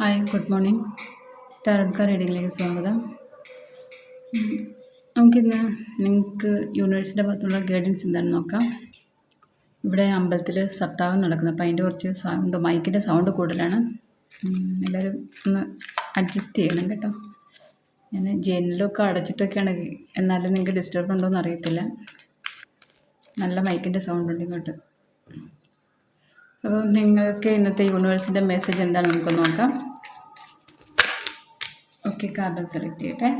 Hi good morning. ടാരഡ്ക റീഡിങ്ങിലേക്ക് സ്വാഗതം. നമുക്കിന്ന് നിങ്ങൾക്ക് യൂണിവേഴ്സിന്റെ ഭാഗത്തുള്ള ഗൈഡൻസ് എന്താണെന്ന് നോക്കാം. ഇവിടെ അമ്പലത്തിൽ സപ്താഹം നടക്കുന്നത് അപ്പോൾ അതിന്റെ കുറച്ച് സൗണ്ട് മൈക്കിന്റെ സൗണ്ട് കൂടുതലാണ്. എല്ലാവരും ഒന്ന് അഡ്ജസ്റ്റ് ചെയ്യണം കേട്ടോ. ഞാൻ ജനലൊക്കെ അടച്ചിട്ടൊക്കെയാണ്. എന്നാലും നിങ്ങൾക്ക് ഡിസ്റ്റർബ് ഉണ്ടോ എന്ന് അറിയത്തില്ല. നല്ല മൈക്കിന്റെ സൗണ്ട് ഉണ്ട് ഇങ്ങോട്ട്. അപ്പോൾ നിങ്ങൾക്ക് ഇന്നത്തെ യൂണിവേഴ്സിന്റെ മെസ്സേജ് എന്താണ് നമുക്ക് നോക്കാം. ഓക്കെ കാർഡ് സെലക്ട് ചെയ്യട്ടെ.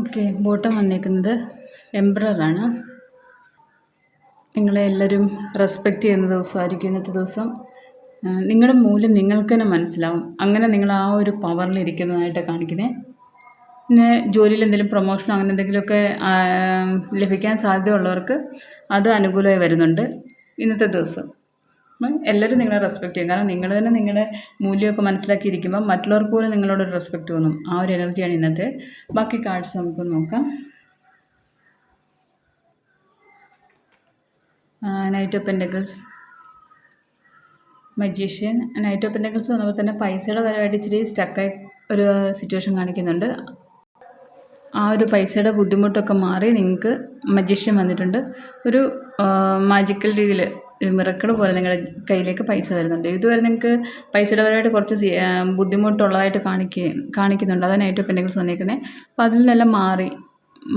ഓക്കെ ബോട്ടം വന്നേക്കുന്നത് എംബ്രറാണ് നിങ്ങളെ എല്ലാവരും റെസ്പെക്റ്റ് ചെയ്യുന്ന ദിവസമായിരിക്കും ഇന്നത്തെ ദിവസം. നിങ്ങളുടെ മൂല്യം നിങ്ങൾക്ക് തന്നെ മനസ്സിലാവും. അങ്ങനെ നിങ്ങൾ ആ ഒരു പവറിൽ ഇരിക്കുന്നതായിട്ട് കാണിക്കുന്നത് ജോലിയിൽ എന്തെങ്കിലും പ്രൊമോഷനോ അങ്ങനെ എന്തെങ്കിലുമൊക്കെ ലഭിക്കാൻ സാധ്യതയുള്ളവർക്ക് അത് അനുകൂലമായി വരുന്നുണ്ട് ഇന്നത്തെ ദിവസം. എല്ലാവരും നിങ്ങളെ റെസ്പെക്ട് ചെയ്യും. കാരണം നിങ്ങൾ തന്നെ നിങ്ങളുടെ മൂല്യമൊക്കെ മനസ്സിലാക്കിയിരിക്കുമ്പോൾ മറ്റുള്ളവർക്ക് പോലും നിങ്ങളോടൊരു റെസ്പെക്ട് തോന്നും. ആ ഒരു എനർജിയാണ് ഇന്നത്തെ. ബാക്കി കാർഡ്സ് നമുക്ക് നോക്കാം. Knight of pentacles magician knight of pentacles വന്നപ്പോൾ തന്നെ പൈസയുടെ പരമായിട്ട് ഇച്ചിരി സ്റ്റക്കായി ഒരു സിറ്റുവേഷൻ കാണിക്കുന്നുണ്ട്. ആ ഒരു പൈസയുടെ ബുദ്ധിമുട്ടൊക്കെ മാറി നിങ്ങൾക്ക് മജീഷ്യൻ വന്നിട്ടുണ്ട്. ഒരു മാജിക്കൽ രീതിയിൽ ഒരു മിറക്കിൾ പോലെ നിങ്ങളുടെ കയ്യിലേക്ക് പൈസ വരുന്നുണ്ട്. ഇതുവരെ നിങ്ങൾക്ക് പൈസയുടെ പരമായിട്ട് കുറച്ച് ബുദ്ധിമുട്ടുള്ളതായിട്ട് കാണിക്കുക കാണിക്കുന്നുണ്ട്. ഓഫ് പെൻഡക്കിൾസ് വന്നിരിക്കുന്നത് അപ്പോൾ അതിൽ നിന്നെല്ലാം മാറി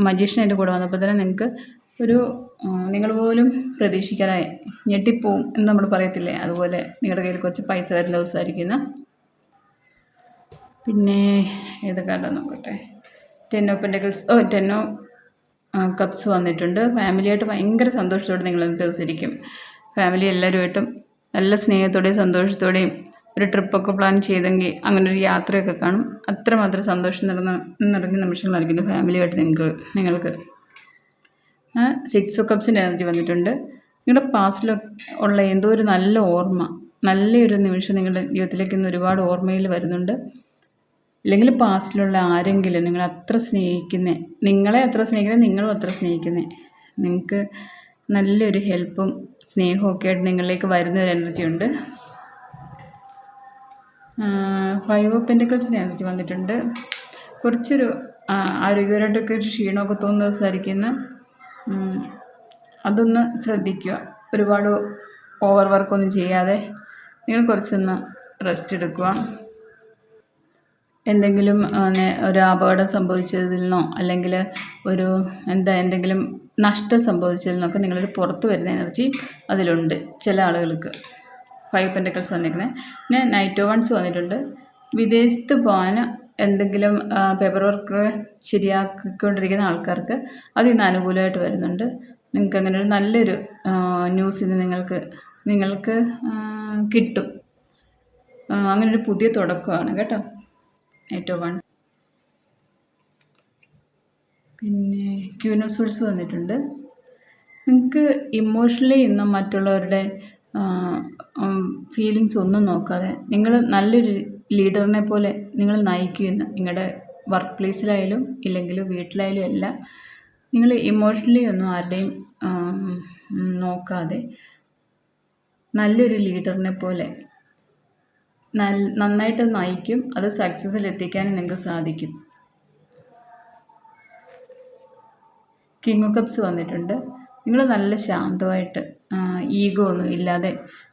മജീഷ്യനായിട്ട് കൂടെ വന്നപ്പോൾ തന്നെ നിങ്ങൾക്ക് ഒരു നിങ്ങൾ പോലും പ്രതീക്ഷിക്കാതെ ഞെട്ടിപ്പോവും എന്ന് നമ്മൾ പറയത്തില്ലേ? അതുപോലെ നിങ്ങളുടെ കയ്യിൽ കുറച്ച് പൈസ വരുന്ന ദിവസമായിരിക്കുന്ന പിന്നെ ഏത് കാർഡാണ് നോക്കട്ടെ? Ten of pentacles oh ten of cups വന്നിട്ടുണ്ട്. ഫാമിലിയായിട്ട് ഭയങ്കര സന്തോഷത്തോടെ നിങ്ങൾ ദിവസം ഫാമിലി എല്ലാവരുമായിട്ടും നല്ല സ്നേഹത്തോടെയും സന്തോഷത്തോടെയും ഒരു ട്രിപ്പൊക്കെ പ്ലാൻ ചെയ്തെങ്കിൽ അങ്ങനെ ഒരു യാത്രയൊക്കെ കാണും. അത്രമാത്രം സന്തോഷം നിറഞ്ഞ നിറഞ്ഞ നിമിഷങ്ങളായിരിക്കും ഇത് ഫാമിലിയായിട്ട് നിങ്ങൾക്ക് നിങ്ങൾക്ക്. സിക്സ് ഓ കപ്സിന്റെ എനർജി വന്നിട്ടുണ്ട്. നിങ്ങളുടെ പാസ്റ്റിൽ ഉള്ള എന്തോ ഒരു നല്ല ഓർമ്മ നല്ലൊരു നിമിഷം നിങ്ങളുടെ ജീവിതത്തിലേക്ക് ഇന്ന് ഒരുപാട് ഓർമ്മയിൽ വരുന്നുണ്ട്. അല്ലെങ്കിൽ പാസ്റ്റിലുള്ള ആരെങ്കിലും നിങ്ങൾ അത്ര സ്നേഹിക്കുന്ന നിങ്ങളെ അത്ര സ്നേഹിക്കുന്നത് നിങ്ങളും അത്ര സ്നേഹിക്കുന്നത് നിങ്ങൾക്ക് നല്ലൊരു ഹെൽപ്പും സ്നേഹവും ഒക്കെ ആയിട്ട് നിങ്ങളിലേക്ക് വരുന്ന ഒരു എനർജി ഉണ്ട്. ഫൈവ് ഓഫ് പെന്റിക്കിൾസിന്റെ എനർജി വന്നിട്ടുണ്ട്. കുറച്ചൊരു ആരോഗ്യപരമായിട്ടൊക്കെ ഒരു ക്ഷീണമൊക്കെ തോന്നുന്ന ദിവസമായിരിക്കുന്ന അതൊന്ന് ശ്രദ്ധിക്കുക. ഒരുപാട് ഓവർ വർക്കൊന്നും ചെയ്യാതെ നിങ്ങൾ കുറച്ചൊന്ന് റെസ്റ്റ് എടുക്കുക. എന്തെങ്കിലും ഒരു അപകടം സംഭവിച്ചതിൽ നിന്നോ അല്ലെങ്കിൽ ഒരു എന്താ എന്തെങ്കിലും നഷ്ടം സംഭവിച്ചതിൽ നിന്നൊക്കെ നിങ്ങളൊരു പുറത്ത് വരുന്ന എനർജി അതിലുണ്ട് ചില ആളുകൾക്ക്. ഫൈവ് പെന്റക്കിൾസ് വന്നിരിക്കുന്നത് പിന്നെ നൈറ്റ് വൺസ് വന്നിട്ടുണ്ട്. വിദേശത്ത് പോകാൻ എന്തെങ്കിലും പേപ്പർ വർക്ക് ശരിയാക്കിക്കൊണ്ടിരിക്കുന്ന ആൾക്കാർക്ക് അതിൽ നിന്ന് അനുകൂലമായിട്ട് വരുന്നുണ്ട്. നിങ്ങൾക്ക് അങ്ങനെ ഒരു നല്ലൊരു ന്യൂസ് ഇന്ന് നിങ്ങൾക്ക് നിങ്ങൾക്ക് കിട്ടും. അങ്ങനെ ഒരു പുതിയ തുടക്കമാണ് കേട്ടോ. ഏറ്റവും വൺ പിന്നെ ക്യൂനോസോൾസ് വന്നിട്ടുണ്ട്. നിങ്ങൾക്ക് ഇമോഷണലി ഇന്നും മറ്റുള്ളവരുടെ ഫീലിങ്സ് ഒന്നും നോക്കാതെ നിങ്ങൾ നല്ലൊരു ലീഡറിനെ പോലെ നിങ്ങൾ നയിക്കുന്ന നിങ്ങളുടെ വർക്ക് പ്ലേസിലായാലും ഇല്ലെങ്കിൽ വീട്ടിലായാലും എല്ലാം നിങ്ങൾ ഇമോഷണലി ഒന്നും ആരുടെയും നോക്കാതെ നല്ലൊരു ലീഡറിനെ പോലെ നന്നായിട്ട് നയിക്കും അത് സക്സസ്സിൽ എത്തിക്കാൻ നിങ്ങൾക്ക് സാധിക്കും കിങ് കപ്സ് വന്നിട്ടുണ്ട്. നിങ്ങൾ നല്ല ശാന്തമായിട്ട് ഈഗോ ഒന്നും ഇല്ലാതെ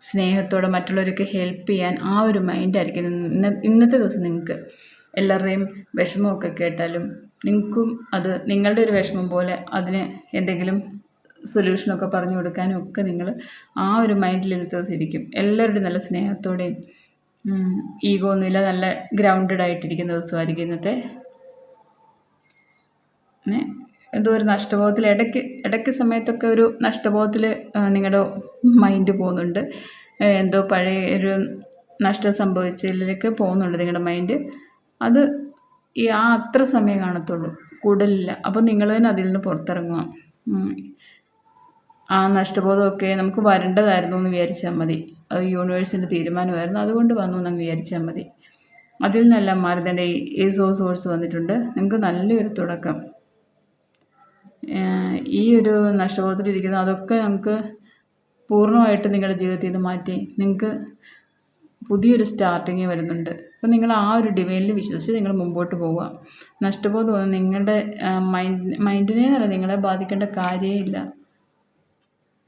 സ്നേഹത്തോടെ മറ്റുള്ളവരൊക്കെ ഹെൽപ്പ് ചെയ്യാൻ ആ ഒരു മൈൻഡായിരിക്കും ഇന്ന ഇന്നത്തെ ദിവസം നിങ്ങൾക്ക് എല്ലാവരുടെയും വിഷമമൊക്കെ കേട്ടാലും നിങ്ങൾക്കും അത് നിങ്ങളുടെ ഒരു വിഷമം പോലെ അതിന് എന്തെങ്കിലും സൊല്യൂഷനൊക്കെ പറഞ്ഞു കൊടുക്കാനും ഒക്കെ നിങ്ങൾ ആ ഒരു മൈൻഡിൽ ഇന്നത്തെ ദിവസം ഇരിക്കും. എല്ലാവരുടെയും നല്ല സ്നേഹത്തോടെയും ഈഗോ ഒന്നുമില്ല നല്ല ഗ്രൗണ്ടഡ് ആയിട്ടിരിക്കുന്ന ദിവസമായിരിക്കും ഇന്നത്തെ. എന്തോ ഒരു നഷ്ടബോധത്തിൽ ഇടയ്ക്ക് ഇടയ്ക്ക് സമയത്തൊക്കെ ഒരു നഷ്ടബോധത്തിൽ നിങ്ങളുടെ മൈൻഡ് പോകുന്നുണ്ട്. എന്തോ പഴയ ഒരു നഷ്ടം സംഭവിച്ചതിലേക്ക് പോകുന്നുണ്ട് നിങ്ങളുടെ മൈൻഡ് അത് ഈ ആ അത്ര സമയം കാണത്തുള്ളൂ. കൂടുതലില്ല അപ്പോൾ നിങ്ങൾ തന്നെ അതിൽ നിന്ന് പുറത്തിറങ്ങുക. ആ നഷ്ടബോധമൊക്കെ നമുക്ക് വരേണ്ടതായിരുന്നു എന്ന് വിചാരിച്ചാൽ മതി. അത് യൂണിവേഴ്സിന്റെ തീരുമാനമായിരുന്നു. അതുകൊണ്ട് വന്നു എന്ന് വിചാരിച്ചാൽ മതി. അതിൽ നിന്നെല്ലാം മാറി തന്നെ ഈ സോ സോഴ്സ് വന്നിട്ടുണ്ട്. നിങ്ങൾക്ക് നല്ലൊരു തുടക്കം. ഈ ഒരു നഷ്ടബോധത്തിലിരിക്കുന്ന അതൊക്കെ നമുക്ക് പൂർണമായിട്ട് നിങ്ങളുടെ ജീവിതത്തിൽ നിന്ന് മാറ്റി നിങ്ങൾക്ക് പുതിയൊരു സ്റ്റാർട്ടിങ് വരുന്നുണ്ട്. അപ്പോൾ നിങ്ങൾ ആ ഒരു ഡിവൈനിൽ വിശ്വസിച്ച് നിങ്ങൾ മുമ്പോട്ട് പോവുക. നഷ്ടബോധം നിങ്ങളുടെ മൈൻഡ് മൈൻഡിനെ നിങ്ങളെ ബാധിക്കേണ്ട കാര്യമേ ഇല്ല.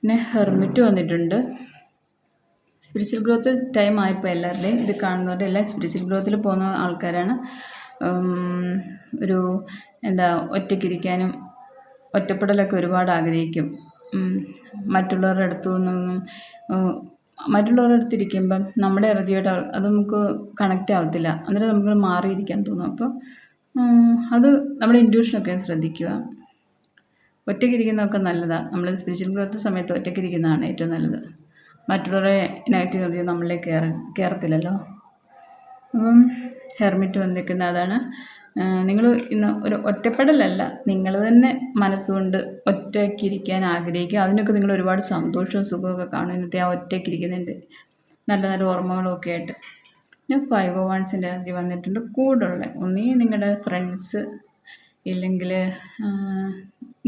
പിന്നെ ഹെർമിറ്റ് വന്നിട്ടുണ്ട്. സ്പിരിച്വൽ ഗ്രോത്ത് ടൈം ആയിപ്പോൾ എല്ലാവരുടെയും ഇത് കാണുന്നവരുടെ എല്ലാം സ്പിരിച്വൽ ഗ്രോത്തിൽ പോകുന്ന ആൾക്കാരാണ്. ഒരു എന്താ ഒറ്റയ്ക്കിരിക്കാനും ഒറ്റപ്പെടലൊക്കെ ഒരുപാട് ആഗ്രഹിക്കും. മറ്റുള്ളവരുടെ അടുത്തു നിന്നും മറ്റുള്ളവരുടെ മറ്റുള്ളവരുടെ അടുത്തിരിക്കുമ്പം നമ്മുടെ എനർജിയായിട്ട് അത് നമുക്ക് കണക്റ്റ് ആവത്തില്ല. അന്നേരം നമുക്ക് മാറിയിരിക്കാൻ തോന്നും. അപ്പോൾ അത് നമ്മുടെ ഇൻഡ്യൂഷനൊക്കെ ശ്രദ്ധിക്കുക. ഒറ്റയ്ക്കിരിക്കുന്നതൊക്കെ നല്ലതാണ് നമ്മൾ സ്പിരിച്വൽ ഗ്രോത്ത് സമയത്ത് ഒറ്റയ്ക്കിരിക്കുന്നതാണ് ഏറ്റവും നല്ലത്. മറ്റുള്ളവരെ നെഗറ്റീവ് എനർജി നമ്മളിലേക്ക് കയറ കയറത്തില്ലല്ലോ അപ്പം ഹെർമിറ്റ് വന്നിരിക്കുന്ന അതാണ്. നിങ്ങൾ ഇന്ന് ഒരു ഒറ്റപ്പെടലല്ല. നിങ്ങൾ തന്നെ മനസ്സുകൊണ്ട് ഒറ്റയ്ക്കിരിക്കാൻ ആഗ്രഹിക്കുക. അതിനൊക്കെ നിങ്ങൾ ഒരുപാട് സന്തോഷവും സുഖമൊക്കെ കാണും. ഇന്നത്തെ ആ ഒറ്റയ്ക്കിരിക്കുന്നതിന്റെ നല്ല നല്ല ഓർമ്മകളൊക്കെ ആയിട്ട്. പിന്നെ ഫൈവ് ഓ വൺസിന്റെ എനർജി വന്നിട്ടുണ്ട്. കൂടുള്ള ഒന്നീ നിങ്ങളുടെ ഫ്രണ്ട്സ് ഇല്ലെങ്കിൽ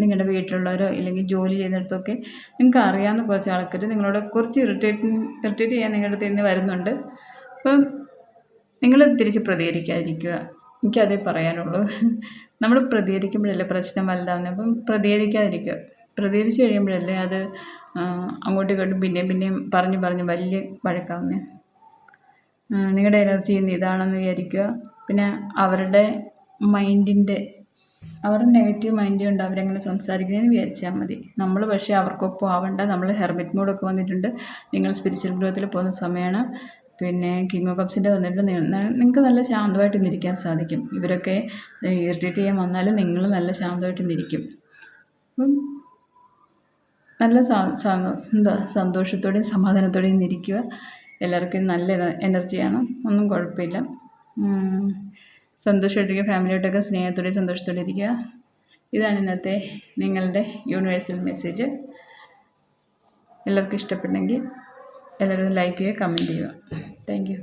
നിങ്ങളുടെ വീട്ടിലുള്ളവരോ ഇല്ലെങ്കിൽ ജോലി ചെയ്യുന്നിടത്തൊക്കെ നിങ്ങൾക്ക് അറിയാവുന്ന കുറച്ച് ആൾക്കാർ നിങ്ങളോട് കുറച്ച് ഇറിറ്റേറ്റ് ഇറിറ്റേറ്റ് ചെയ്യാൻ നിങ്ങളുടെ അടുത്ത് നിന്ന് വരുന്നുണ്ട്. അപ്പം നിങ്ങൾ തിരിച്ച് പ്രതികരിക്കാതിരിക്കുക. എനിക്കതേ പറയാനുള്ളൂ. നമ്മൾ പ്രതികരിക്കുമ്പോഴല്ലേ പ്രശ്നം വലുതാവുന്നത്? അപ്പം പ്രതികരിക്കാതിരിക്കുക. പ്രതികരിച്ച് കഴിയുമ്പോഴല്ലേ അത് അങ്ങോട്ടും ഇങ്ങോട്ടും പിന്നെയും പിന്നെയും പറഞ്ഞ് പറഞ്ഞ് വലിയ വഴക്കാവുന്ന. നിങ്ങളുടെ എനർജി ഇന്ന് ഇതാണെന്ന് വിചാരിക്കുക. പിന്നെ അവരുടെ മൈൻഡിന്റെ അവരുടെ നെഗറ്റീവ് മൈൻഡ് ഉണ്ട് അവരെങ്ങനെ സംസാരിക്കുന്നതെന്ന് വിചാരിച്ചാൽ മതി. നമ്മൾ പക്ഷേ അവർക്കൊപ്പം ആവണ്ട. നമ്മൾ ഹെർമിറ്റ് മോഡൊക്കെ വന്നിട്ടുണ്ട്. നിങ്ങൾ സ്പിരിച്വൽ ഗ്രോത്തിൽ പോകുന്ന സമയമാണ് പിന്നെ കിങ് ഓഫ് കപ്സിന്റെ വന്നിട്ട് നിങ്ങൾക്ക് നല്ല ശാന്തമായിട്ട് ഇന്നിരിക്കാൻ സാധിക്കും. ഇവരൊക്കെ ഇറിറ്റേറ്റ് ചെയ്യാൻ വന്നാലും നിങ്ങൾ നല്ല ശാന്തമായിട്ട് അപ്പം നല്ല സന്തോഷത്തോടെയും സമാധാനത്തോടെയും ഇരിക്കുക എല്ലാവർക്കും നല്ല എന- എനർജിയാണ് ഒന്നും കുഴപ്പമില്ല. സന്തോഷമായിട്ടിരിക്കുക ഫാമിലിയായിട്ടൊക്കെ സ്നേഹത്തോടെ സന്തോഷത്തോടെ ഇരിക്കുക ഇതാണ് ഇന്നത്തെ നിങ്ങളുടെ യൂണിവേഴ്സൽ മെസ്സേജ് എല്ലാവർക്കും ഇഷ്ടപ്പെട്ടെങ്കിൽ എല്ലാവരും ലൈക്ക് ചെയ്യുക കമന്റ് ചെയ്യുക. താങ്ക്